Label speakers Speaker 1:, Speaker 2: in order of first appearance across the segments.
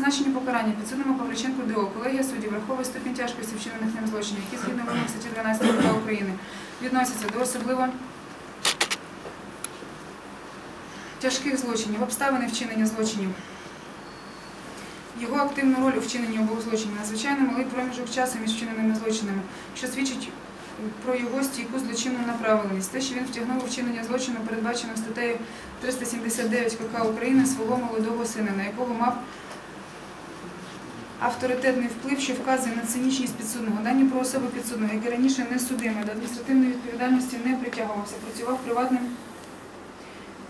Speaker 1: При покарання підсудному Павличенку ДО колегія суддів враховує ступінь тяжкості вчинених ним злочинів, які згідно вимог статті 12 КП України відносяться до особливо тяжких злочинів, обставини вчинення злочинів, його активну роль у вчиненні обох злочинів, надзвичайно малий проміжок часу між вчиненими злочинами, що свідчить про його стійку злочинну направленість. Те, що він втягнув у вчинення злочину, передбачено статтею 379 КК України свого молодого сина, на якого мав авторитетний вплив, що вказує на цинічність підсудного. Дані про особу підсудного, який раніше не судимий, до адміністративної відповідальності не притягувався, працював приватним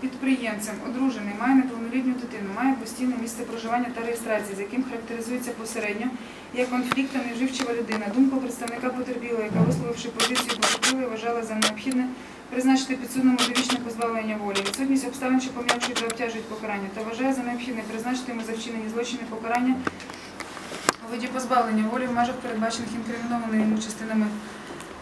Speaker 1: підприємцем, одружений, має неповнолітню дитину, має постійне місце проживання та реєстрації, з яким характеризується посередньо як конфліктна невживчива людина. Думку представника потерпілої, яка висловивши позицію потерпілої, вважала за необхідне призначити підсудному довічне позбавлення волі, відсутність обставин, що пом'якшують та обтяжують покарання, та вважає за необхідне призначити йому за вчинені злочини покарання виді позбавлення волі в межах передбачених інкримінованими частинами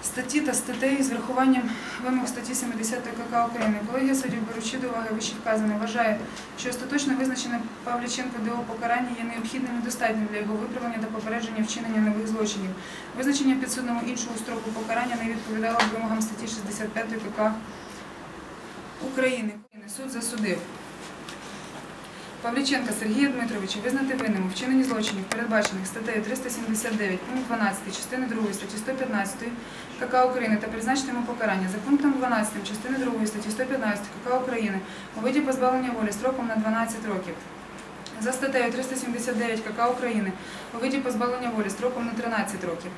Speaker 1: статті та статей з врахуванням вимог статті 70 КК України. Колегія суддів, беручи до уваги вище вказане, вважає, що остаточно визначене Павліченко ДО покарання є необхідним і достатнім для його виправлення та попередження вчинення нових злочинів. Визначення підсудному іншого строку покарання не відповідало вимогам статті 65 КК України. Суд засудив. Павліченка Сергія Дмитровича визнати винним у вчиненні злочинів, передбачених статтею 379, пункт 12, частини 2 статті 115 КК України та призначити йому покарання за пунктом 12 частини 2 статті 115 КК України у виді позбавлення волі строком на 12 років. За статтею 379 КК України у виді позбавлення волі строком на 13 років.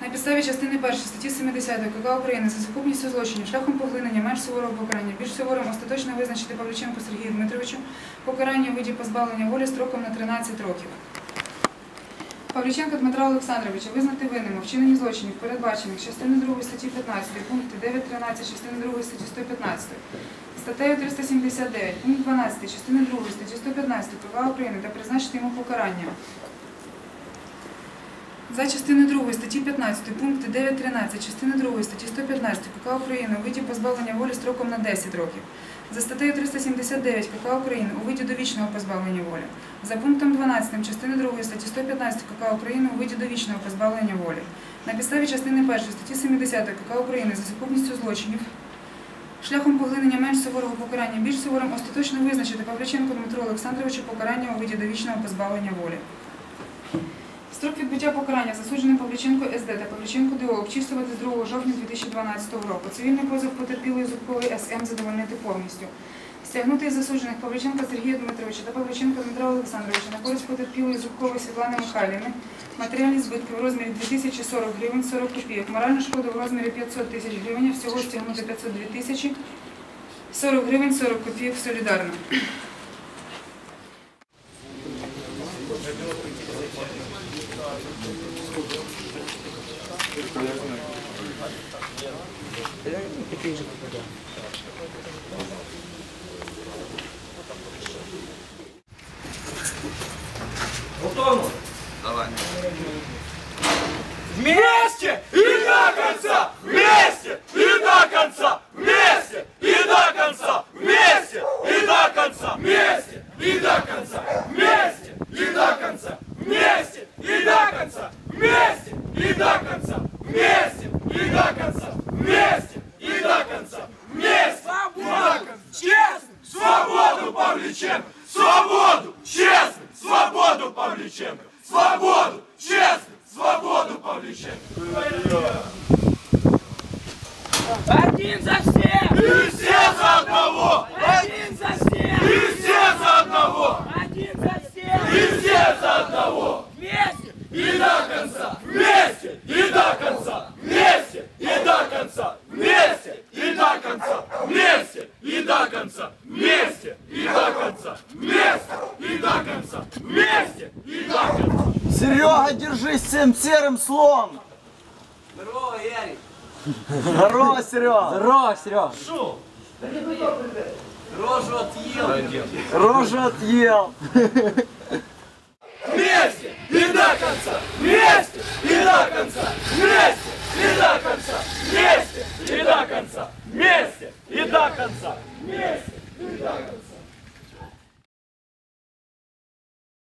Speaker 1: На підставі частини 1 статті 70 КК України за сукупністю злочинів шляхом поглинення менш суворого покарання більш суворим остаточно визначити Павліченку Сергію Дмитровичу покарання у виді позбавлення волі строком на 13 років. Павліченка Дмитра Олександровича визнати винним у вчиненні злочинів, передбачених частиною 2 статті 15, пункти 9.13, частини 2 статті 115, статтею 379, пункт 12, частини 2 статті 115 КК України та призначити йому покарання. За частиною 2 статті 15, пункти 9.13, частини 2 статті 115 КК України у виді позбавлення волі строком на 10 років. За статтею 379 КК України у виді довічного позбавлення волі. За пунктом 12 частини 2 статті 115 КК України у виді довічного позбавлення волі. На підставі частини 1 статті 70 КК України за сукупністю злочинів шляхом поглинення менш суворого покарання більш суворим остаточно визначити Павліченко Дмитру Олександровичу покарання у виді довічного позбавлення волі. Строк відбуття покарання засудженим Павліченко СД та Павліченко ДО обчислювати з 2 жовтня 2012 року. Цивільний позов потерпілої Зубкової СМ задовольнити повністю. Стягнути із засуджених Павліченка Сергія Дмитровича та Павліченка Дмитра Олександровича на користь потерпілої Зубкової Світлани Михайлівни матеріальні збитки в розмірі 2040 гривень 40 копійок, моральну шкоду в розмірі 500 тисяч гривень, всього стягнути 502 тисячі 40 гривень 40 копійок солідарно.
Speaker 2: Такие же, Готово? Давай. Змея! Павліченко! Свободу! Чесність! Свободу Павліченко! Вместе! И до конца!
Speaker 3: Серега, держись всем серым слон!
Speaker 4: Здорово, Ярик!
Speaker 3: Здорово, Серега!
Speaker 5: Здорово, Серега.
Speaker 4: Рожу отъел!
Speaker 3: Рожу отъел!
Speaker 2: Вместе и до конца! Вместе и до конца! Вместе и до конца! Вместе и до конца! Вместе и до конца! Вместе и до конца!